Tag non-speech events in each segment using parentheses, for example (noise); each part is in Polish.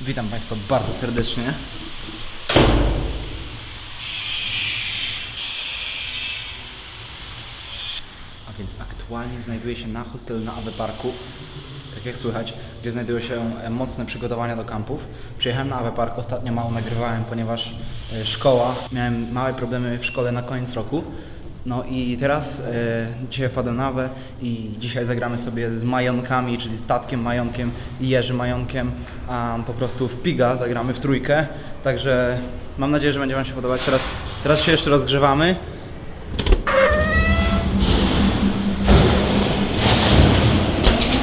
Witam Państwa bardzo serdecznie. A więc aktualnie znajduję się na hostelu na Awe Parku, tak jak słychać, gdzie znajdują się e, mocne przygotowania do kampów. Przyjechałem na Awe Park, ostatnio mało nagrywałem, ponieważ e, szkoła, miałem małe problemy w szkole na koniec roku. No i teraz e, dzisiaj wpadłem na i dzisiaj zagramy sobie z Majonkami, czyli z Tatkiem Majonkiem i Jerzy Majonkiem, po prostu w Piga zagramy w trójkę. Także mam nadzieję, że będzie Wam się podobać. Teraz, teraz się jeszcze rozgrzewamy.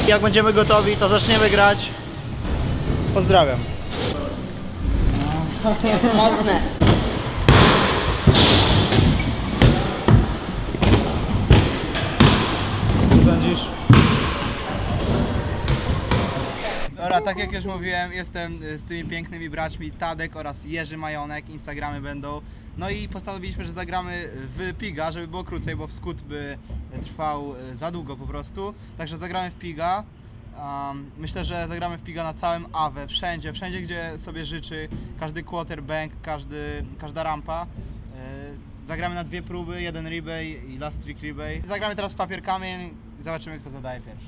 Jak będziemy gotowi, to zaczniemy grać. Pozdrawiam. Mocne. Sądzisz? Dobra, tak jak już mówiłem, jestem y, z tymi pięknymi braćmi Tadek oraz Jerzy Majonek, Instagramy będą. No i postanowiliśmy, że zagramy w Piga, żeby było krócej, bo w skut by trwał y, za długo po prostu. Także zagramy w Piga. Um, myślę, że zagramy w Piga na całym AWE, wszędzie, wszędzie gdzie sobie życzy, każdy quarterback, każdy, każda rampa. Y, Zagramy na dwie próby, jeden rebay i last trick rebay. Zagramy teraz w papier kamień zobaczymy kto zadaje pierwszy.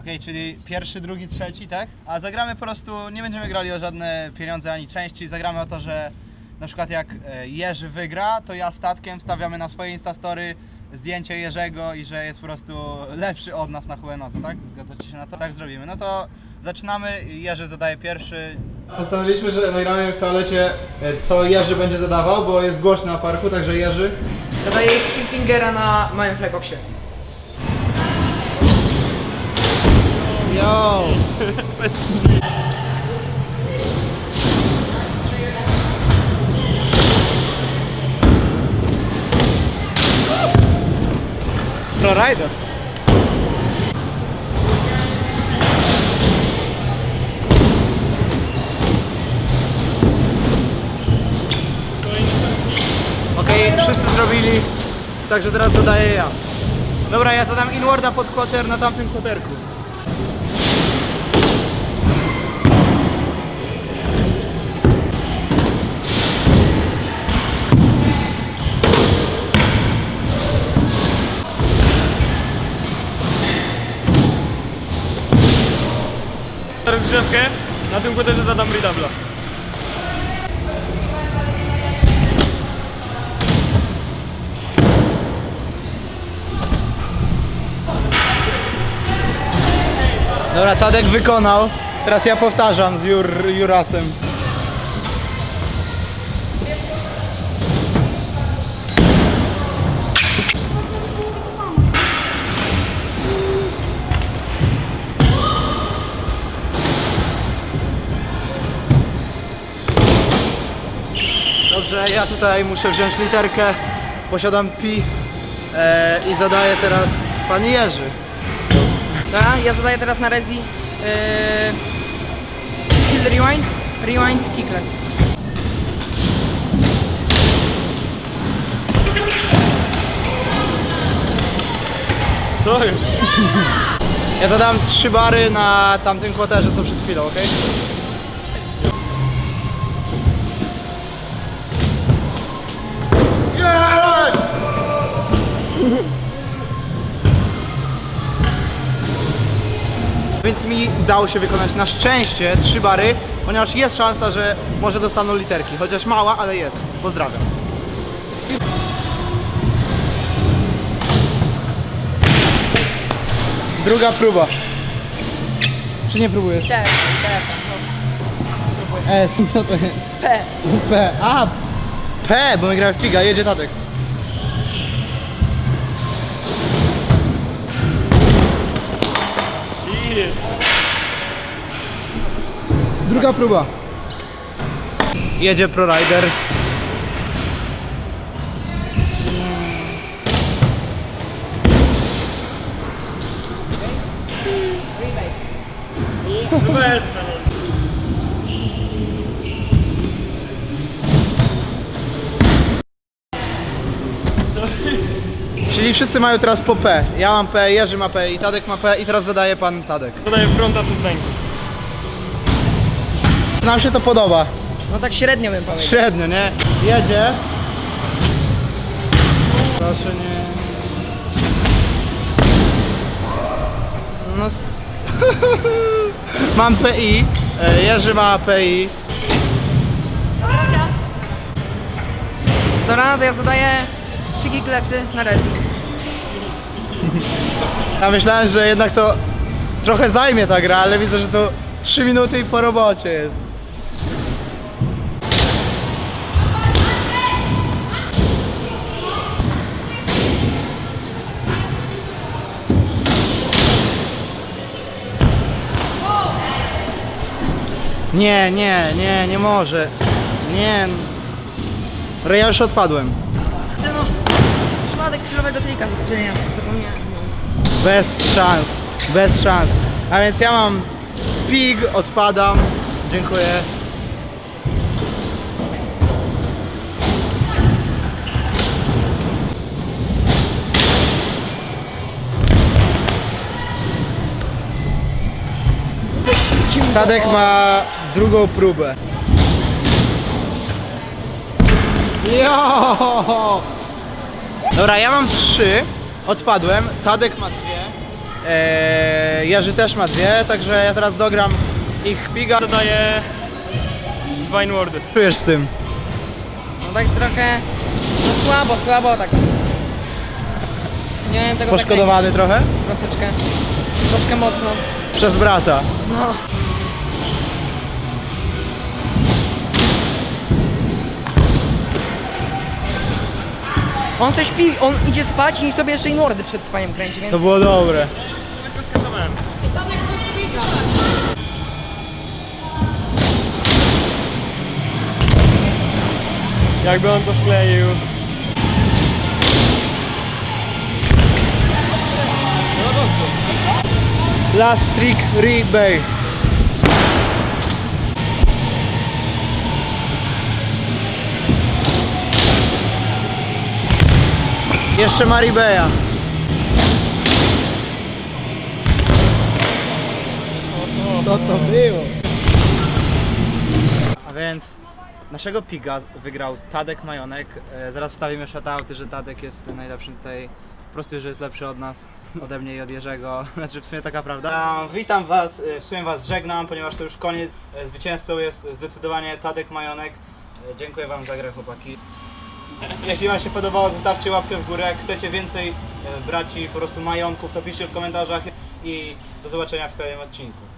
Okej, czyli pierwszy, drugi, trzeci, tak? A zagramy po prostu, nie będziemy grali o żadne pieniądze ani części, zagramy o to, że na przykład jak e, Jerzy wygra, to ja statkiem wstawiamy na swoje Instastory zdjęcie Jerzego i że jest po prostu lepszy od nas na hulajnodze, tak? Zgadzacie się na to? Tak zrobimy. No to zaczynamy, Jerzy zadaje pierwszy. Postanowiliśmy, że nagramy w toalecie, e, co Jerzy będzie zadawał, bo jest głośno na parku, także Jerzy. Zadaję Hilfingera na małym flyboxie. Yo! (laughs) Pro Rider. Okej, wszyscy zrobili, także teraz zadaję ja. Dobra, ja zadam inwarda pod quarter na tamtym quarterku. Rozgrzewkę, na tym kłoterze zadam redabla. Dobra, Tadek wykonał. Teraz ja powtarzam z Jur, Jurasem. Ja tutaj muszę wziąć literkę. Posiadam pi e, i zadaję teraz pan Jerzy. Dobra, ja zadaję teraz na Rezi yy, Kill Rewind, Rewind Kickless. Co jest? Ja zadam trzy bary na tamtym kłoterze, co przed chwilą, ok? Więc mi udało się wykonać na szczęście trzy bary, ponieważ jest szansa, że może dostaną literki. Chociaż mała, ale jest. Pozdrawiam. Druga próba. Czy nie próbujesz? Te, te, E, (laughs) co to jest? P. P. A! P, bo my gramy w piga, jedzie tatek. Shit. Druga próba. Jedzie ProRider. Wezmę. Czyli wszyscy mają teraz po P. Ja mam P, Jerzy ma P i Tadek ma P i teraz zadaje pan Tadek. Zadaję fronta tu w ręku. Nam się to podoba. No tak średnio bym powiedział. Średnio, nie? Jedzie. Proszę nie. No, (laughs) Mam PI, e, Jerzy ma PI. dobra, to ja zadaję 3 kiklesy na rezi. Ja myślałem, że jednak to trochę zajmie ta gra, ale widzę, że to 3 minuty i po robocie jest. Nie, nie, nie, nie może. Nie. Dobra, Ja już odpadłem. No, przez przypadek chillowego trika zastrzeliłem, zapomniałem. Bez szans, bez szans. A więc ja mam pig, odpadam. Dziękuję. Tadek ma drugą próbę. Jo! Dobra, ja mam trzy, odpadłem, Tadek ma dwie, eee, Jerzy też ma dwie, także ja teraz dogram ich piga. Zadaję dwa inwardy. Czujesz z tym? No tak trochę, no słabo, słabo tak. Nie wiem tego Poszkodowany trochę? tak troszeczkę. Troszkę mocno. Przez brata. No. On se śpi, on idzie spać i sobie jeszcze inwardy przed spaniem kręci, więc... To było dobre. Jakby on to skleił. Last trick rebay. Jeszcze Maribeja. Co to było? A więc naszego piga wygrał Tadek Majonek. E, Zaraz wstawimy shoutouty, że Tadek jest najlepszym tutaj. Po prostu, że jest lepszy od nas, ode mnie i od Jerzego. (laughs) Znaczy w sumie taka prawda. witam Was, e, w sumie Was żegnam, ponieważ to już koniec. E, Zwycięzcą jest zdecydowanie Tadek Majonek. E, Dziękuję Wam za grę chłopaki. (laughs) Jeśli Wam się podobało, zostawcie łapkę w górę. Jak chcecie więcej e, braci, po prostu majonków, to piszcie w komentarzach i do zobaczenia w kolejnym odcinku.